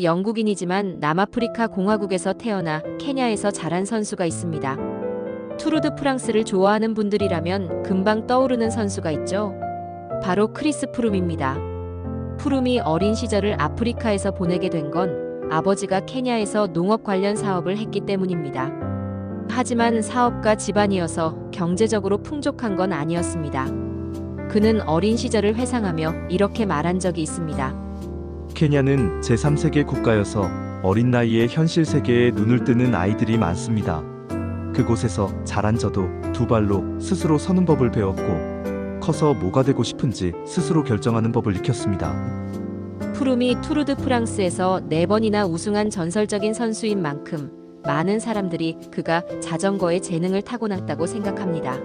영국인이지만 남아프리카 공화국에서 태어나 케냐에서 자란 선수가 있습니다. 투르드 프랑스를 좋아하는 분들이라면 금방 떠오르는 선수가 있죠. 바로 크리스 프룸입니다. 프룸이 어린 시절을 아프리카에서 보내게 된 건 아버지가 케냐에서 농업 관련 사업을 했기 때문입니다. 하지만 사업가 집안이어서 경제적으로 풍족한 건 아니었습니다. 그는 어린 시절을 회상하며 이렇게 말한 적이 있습니다. 케냐는 제3세계 국가여서 어린 나이에 현실 세계에 눈을 뜨는 아이들이 많습니다. 그곳에서 자란 저도 두 발로 스스로 서는 법을 배웠고 커서 뭐가 되고 싶은지 스스로 결정하는 법을 익혔습니다. 프룸이 투르드 프랑스에서 네 번이나 우승한 전설적인 선수인 만큼 많은 사람들이 그가 자전거에 재능을 타고났다고 생각합니다.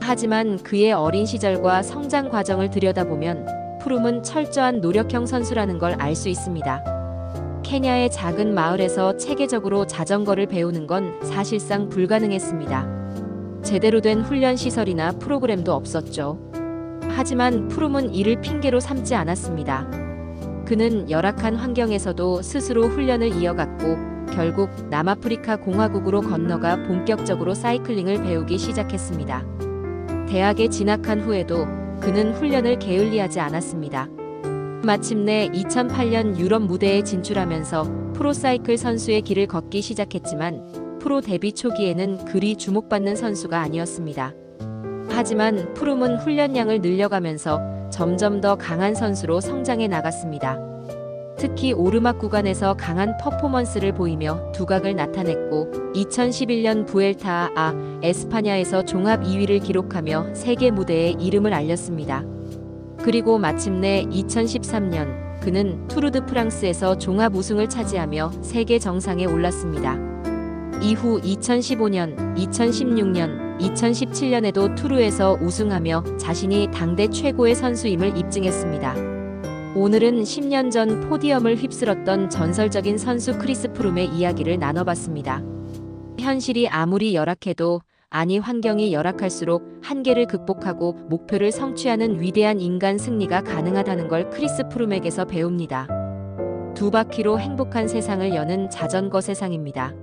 하지만 그의 어린 시절과 성장 과정을 들여다보면 프룸은 철저한 노력형 선수라는 걸 알 수 있습니다. 케냐의 작은 마을에서 체계적으로 자전거를 배우는 건 사실상 불가능했습니다. 제대로 된 훈련 시설이나 프로그램도 없었죠. 하지만 프룸은 이를 핑계로 삼지 않았습니다. 그는 열악한 환경에서도 스스로 훈련을 이어갔고 결국 남아프리카 공화국으로 건너가 본격적으로 사이클링을 배우기 시작했습니다. 대학에 진학한 후에도 그는 훈련을 게을리하지 않았습니다. 마침내 2008년 유럽 무대에 진출하면서 프로사이클 선수의 길을 걷기 시작했지만 프로 데뷔 초기에는 그리 주목받는 선수가 아니었습니다. 하지만 프룸은 훈련량을 늘려가면서 점점 더 강한 선수로 성장해 나갔습니다. 특히 오르막 구간에서 강한 퍼포먼스를 보이며 두각을 나타냈고 2011년 부엘타 아 에스파냐에서 종합 2위를 기록하며 세계 무대에 이름을 알렸습니다. 그리고 마침내 2013년 그는 투르드 프랑스에서 종합 우승을 차지하며 세계 정상에 올랐습니다. 이후 2015년, 2016년, 2017년에도 투르에서 우승하며 자신이 당대 최고의 선수임을 입증했습니다. 오늘은 10년 전 포디엄을 휩쓸었던 전설적인 선수 크리스 프룸의 이야기를 나눠봤습니다. 현실이 아무리 열악해도 아니 환경이 열악할수록 한계를 극복하고 목표를 성취하는 위대한 인간 승리가 가능하다는 걸 크리스 프룸에게서 배웁니다. 두 바퀴로 행복한 세상을 여는 자전거 세상입니다.